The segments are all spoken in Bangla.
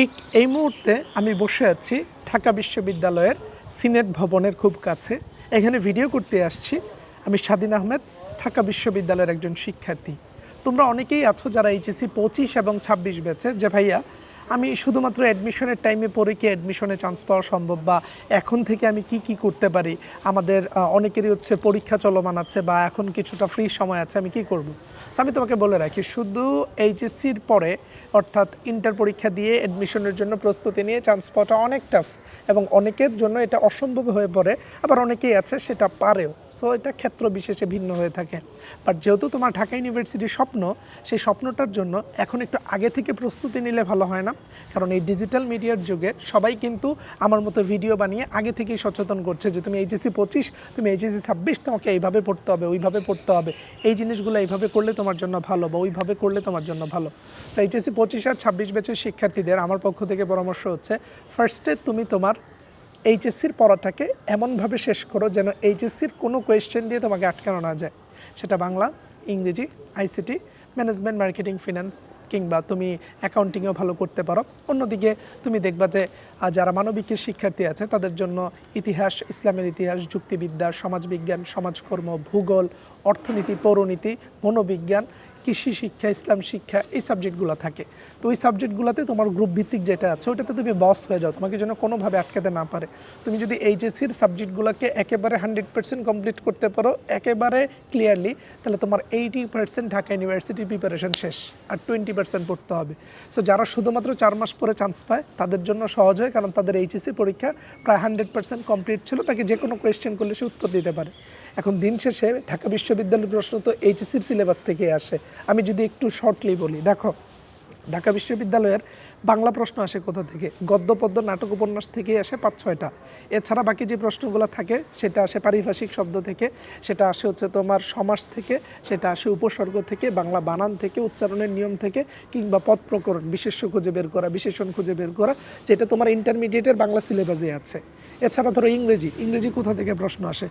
ঠিক এই মুহূর্তে আমি বসে আছি ঢাকা বিশ্ববিদ্যালয়ের সিনেট ভবনের খুব কাছে। এখানে ভিডিও করতে আসছি। আমি স্বাধীন আহমেদ, ঢাকা বিশ্ববিদ্যালয়ের একজন শিক্ষার্থী। তোমরা অনেকেই আছো যারা এইচএসসি পঁচিশ এবং ছাব্বিশ ব্যাচের। যে ভাইয়া, আমি শুধুমাত্র অ্যাডমিশনের টাইমে পড়ে কি অ্যাডমিশনে চান্স পাওয়া সম্ভব বা এখন থেকে আমি কি কি করতে পারি? আমাদের অনেকেরই হচ্ছে পরীক্ষা চলমান আছে বা এখন কিছুটা ফ্রি সময় আছে, আমি কি করব? আমি তোমাকে বলে রাখি, শুধু এইচএসসির পরে, অর্থাৎ ইন্টার পরীক্ষা দিয়ে অ্যাডমিশনের জন্য প্রস্তুতি নিয়ে চান্স পাওয়াটা অনেক টাফ এবং অনেকের জন্য এটা অসম্ভব হয়ে পড়ে, আবার অনেকেই আছে সেটা পারেও। সো এটা ক্ষেত্র বিশেষে ভিন্ন হয়ে থাকে। বাট যেহেতু তোমার ঢাকা ইউনিভার্সিটির স্বপ্ন, সেই স্বপ্নটার জন্য এখন একটু আগে থেকে প্রস্তুতি নিলে ভালো হয় না। কারণ এই ডিজিটাল মিডিয়ার যুগে সবাই কিন্তু আমার মতো ভিডিও বানিয়ে আগে থেকেই সচেতন করছে যে তুমি এইচএসসি পঁচিশ, তুমি এইচএসসি ছাব্বিশ, তোমাকে এইভাবে পড়তে হবে, ওইভাবে পড়তে হবে। এই জিনিসগুলো এইভাবে করলে তোমার জন্য ভালো বা ওইভাবে করলে তোমার জন্য ভালো। সো এইচএসসি পঁচিশ আর ছাব্বিশ ব্যাচের শিক্ষার্থীদের আমার পক্ষ থেকে পরামর্শ হচ্ছে ফার্স্টে তুমি তোমার এইচএসসির পড়াটাকে এমনভাবে শেষ করো যেন এইচএসসির কোনো কোয়েশ্চেন দিয়ে তোমাকে আটকানো না যায়। সেটা বাংলা, ইংরেজি, আইসিটি ম্যানেজমেন্ট মার্কেটিং ফিনান্স কিংবা তুমি অ্যাকাউন্টিংও ভালো করতে পারো। অন্যদিকে তুমি দেখবা যে যারা মানবিকের শিক্ষার্থী আছে, তাদের জন্য ইতিহাস, ইসলামের ইতিহাস, যুক্তিবিদ্যা, সমাজবিজ্ঞান, সমাজকর্ম, ভূগোল, অর্থনীতি, পৌরনীতি, মনোবিজ্ঞান কৃষি শিক্ষা, ইসলাম শিক্ষা, এই সাবজেক্টগুলো থাকে। তো ওই সাবজেক্টগুলোতে তোমার গ্রুপ ভিত্তিক যেটা আছে, ওটাতে তুমি বস হয়ে যাও, তোমাকে যেন কোনোভাবে আটকাতে না পারে। তুমি যদি এইচএসসির সাবজেক্টগুলোকে একেবারে হান্ড্রেড পার্সেন্ট কমপ্লিট করতে পারো, একেবারে ক্লিয়ারলি তাহলে তোমার eighty percent Dhaka university preparation শেষ, আর টোয়েন্টি পার্সেন্ট পড়তে হবে। সো যারা শুধুমাত্র চার মাস পরে চান্স পায়, তাদের জন্য সহজ হয়, কারণ তাদের এইচএসসি পরীক্ষা প্রায় হান্ড্রেড পার্সেন্ট কমপ্লিট ছিল, তাকে যে কোনো কোয়েশ্চেন করলে সে উত্তর দিতে পারে। এখন দিন শেষে ঢাকা বিশ্ববিদ্যালয়ের প্রশ্ন তো এইচএসসির সিলেবাস থেকে আসে। আমি যদি একটু শর্টলি বলি, দেখো, ঢাকা বিশ্ববিদ্যালয়ের বাংলা প্রশ্ন আসে কোথা থেকে? গদ্য পদ্য নাটক উপন্যাস থেকেই আসে পাঁচ, ছয়টা। এছাড়া বাকি যে প্রশ্নগুলো থাকে, সেটা আসে পারিভাষিক শব্দ থেকে, সেটা আসে হচ্ছে তোমার সমাস থেকে, সেটা আসে উপসর্গ থেকে, বাংলা বানান থেকে, উচ্চারণের নিয়ম থেকে, কিংবা পদ প্রকরণ, বিশেষ্য খুঁজে বের করা, বিশেষণ খুঁজে বের করা, যেটা তোমার ইন্টারমিডিয়েটের বাংলা সিলেবাসে আছে। এছাড়া ধরো ইংরেজি ইংরেজি কোথা থেকে প্রশ্ন আসে?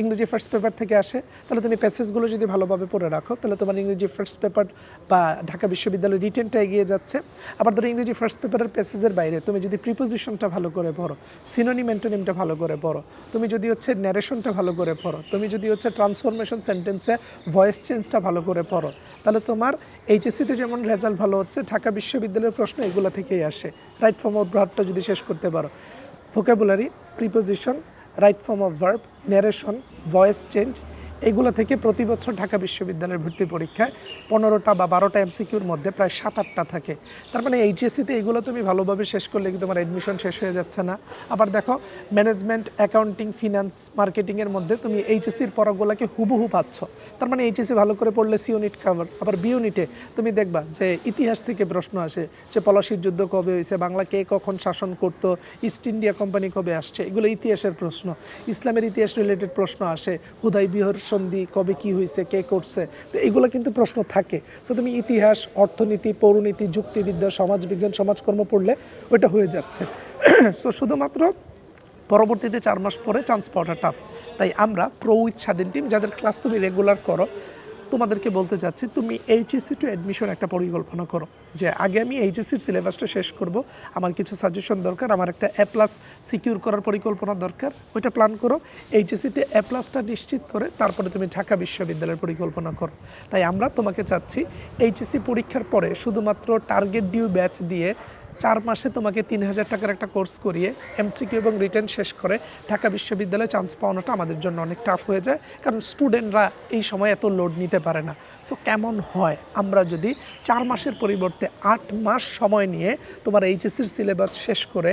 ইংরেজি ফার্স্ট পেপার থেকে আসে। তাহলে তুমি প্যাসেজগুলো যদি ভালোভাবে পড়ে রাখো, তাহলে তোমার ইংরেজি ফার্স্ট পেপার বা ঢাকা বিশ্ববিদ্যালয়ের রিটেনটা এগিয়ে যাচ্ছে। আবার ধরো ইংরেজি ফার্স্ট পেপারের প্যাসেজের বাইরে, তুমি যদি প্রিপোজিশনটা ভালো করে পড়ো সিনোনিম অ্যান্টোনিমটা ভালো করে পড়ো, তুমি যদি হচ্ছে ন্যারেশনটা ভালো করে পড়ো, তুমি যদি হচ্ছে ট্রান্সফরমেশন সেন্টেন্সে ভয়েস চেঞ্জটা ভালো করে পড়ো, তাহলে তোমার এইচএসসিতে যেমন রেজাল্ট ভালো হচ্ছে, ঢাকা বিশ্ববিদ্যালয়ের প্রশ্ন এগুলো থেকেই আসে। রাইট ফর্ম ভার্বটা যদি শেষ করতে পারো। Vocabulary preposition right form of verb narration voice change এগুলো থেকে প্রতি বছর ঢাকা বিশ্ববিদ্যালয়ের ভর্তি পরীক্ষায় পনেরোটা বা বারোটা এমসিকিউর মধ্যে প্রায় সাত আটটা থাকে। তার মানে এইচএসসিতে এগুলো তুমি ভালোভাবে শেষ করলে কি তোমার অ্যাডমিশন শেষ হয়ে যাচ্ছে না। আবার দেখো ম্যানেজমেন্ট অ্যাকাউন্টিং ফিনান্স মার্কেটিংয়ের মধ্যে তুমি এইচএসসির পড়াগুলোকে হুবহু পাচ্ছ। তার মানে এইচএসসি ভালো করে পড়লে সি ইউনিট কাভার আবার বি ইউনিটে তুমি দেখবা যে ইতিহাস থেকে প্রশ্ন আসে যে পলাশির যুদ্ধ কবে হয়েছে, বাংলা কে কখন শাসন করতো ইস্ট ইন্ডিয়া কোম্পানি কবে আসছে, এগুলো ইতিহাসের প্রশ্ন। ইসলামের ইতিহাস রিলেটেড প্রশ্ন আসে, হুদাই বিহর সন্ধি কবে কি হয়েছে, কে করছে, তো এগুলো কিন্তু প্রশ্ন থাকে। সো তুমি ইতিহাস, অর্থনীতি, পৌরনীতি, যুক্তিবিদ্যা সমাজবিজ্ঞান সমাজকর্ম পড়লে ওইটা হয়ে যাচ্ছে। সো শুধুমাত্র পরবর্তীতে চার মাস পরে চান্স পাওয়াটা টাফ তাই আমরা প্রো স্বাধীন টিম যাদের ক্লাস তুমি রেগুলার করো তোমাদেরকে বলতে চাচ্ছি তুমি এইচএসসি টু অ্যাডমিশন একটা পরিকল্পনা করো যে আগে আমি এইচএসসির সিলেবাসটা শেষ করব, আমার কিছু সাজেশন দরকার, আমার একটা এ প্লাস সিকিউর করার পরিকল্পনা দরকার, ওইটা প্ল্যান করো এইচএসসিতে এ প্লাসটা নিশ্চিত করে তারপরে তুমি ঢাকা বিশ্ববিদ্যালয়ের পরিকল্পনা করো। তাই আমরা তোমাকে চাচ্ছি এইচএসসি পরীক্ষার পরে শুধুমাত্র টার্গেট ডিউ ব্যাচ দিয়ে চার মাসে তোমাকে তিন হাজার টাকার একটা কোর্স করিয়ে এমসিকিউ এবং রিটার্ন শেষ করে ঢাকা বিশ্ববিদ্যালয়ে চান্স পাওয়ানোটা আমাদের জন্য অনেক টাফ হয়ে যায়। কারণ স্টুডেন্টরা এই সময় এত লোড নিতে পারে না। সো কেমন হয়? আমরা যদি চার মাসের পরিবর্তে আট মাস সময় নিয়ে তোমার এইচএসসির সিলেবাস শেষ করে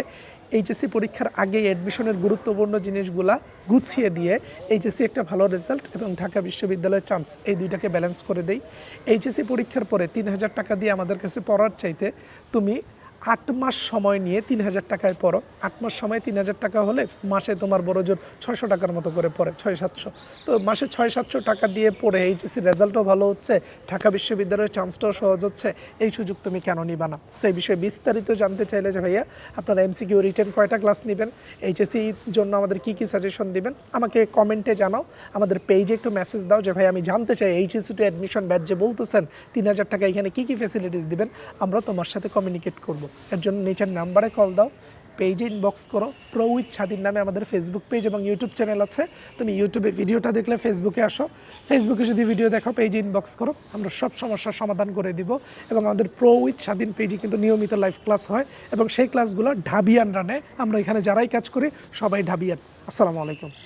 এইচএসসি পরীক্ষার আগে অ্যাডমিশনের গুরুত্বপূর্ণ জিনিসগুলা গুছিয়ে দিয়ে এইচএসসি একটা ভালো রেজাল্ট এবং ঢাকা বিশ্ববিদ্যালয়ের চান্স এই দুইটাকে ব্যালেন্স করে দেই। এইচএসসি পরীক্ষার পরে তিন হাজার টাকা দিয়ে আমাদের কাছে পড়ার চাইতে তুমি আট মাস সময় নিয়ে তিন হাজার টাকায় পড়ো। আট মাস সময় তিন হাজার টাকা হলে মাসে তোমার বড় জোর ছয়শো টাকার মতো করে পড়ে, ছয় সাতশো। তো মাসে ছয় সাতশো টাকা দিয়ে পড়ে এইচএসসি রেজাল্টও ভালো হচ্ছে, ঢাকা বিশ্ববিদ্যালয়ের চান্সটাও সহজ হচ্ছে, এই সুযোগ তুমি কেন নিবা না? সেই বিষয়ে বিস্তারিত জানতে চাইলে যে ভাইয়া, আপনারা এমসিকিউ রিটার্ন কয়টা ক্লাস নেবেন এইচএসসির জন্য আমাদের কী কী সাজেশন দিবেন, আমাকে কমেন্টে জানাও, আমাদের পেজে একটু মেসেজ দাও যে ভাই আমি জানতে চাই এইচএসসি টু অ্যাডমিশন ব্যাচ যে বলতেছেন, তিন হাজার টাকা এখানে কী কী ফ্যাসিলিটিস দিবেন, আমরা তোমার সাথে কমিউনিকেট করব। এর জন্য নিচের নাম্বারে কল দাও পেজে ইনবক্স করো প্রো উইথ স্বাধীন নামে আমাদের ফেসবুক পেজ এবং ইউটিউব চ্যানেল আছে। তুমি ইউটিউবে ভিডিওটা দেখলে ফেসবুকে আসো। ফেসবুকে যদি ভিডিও দেখো পেজে ইনবক্স করো, আমরা সব সমস্যার সমাধান করে দিব। এবং আমাদের প্রো উইথ স্বাধীন পেজে কিন্তু নিয়মিত লাইভ ক্লাস হয় এবং সেই ক্লাসগুলো ঢাবিয়ান রানে আমরা এখানে যারাই কাজ করি, সবাই ঢাবিয়ান আসসালামু আলাইকুম।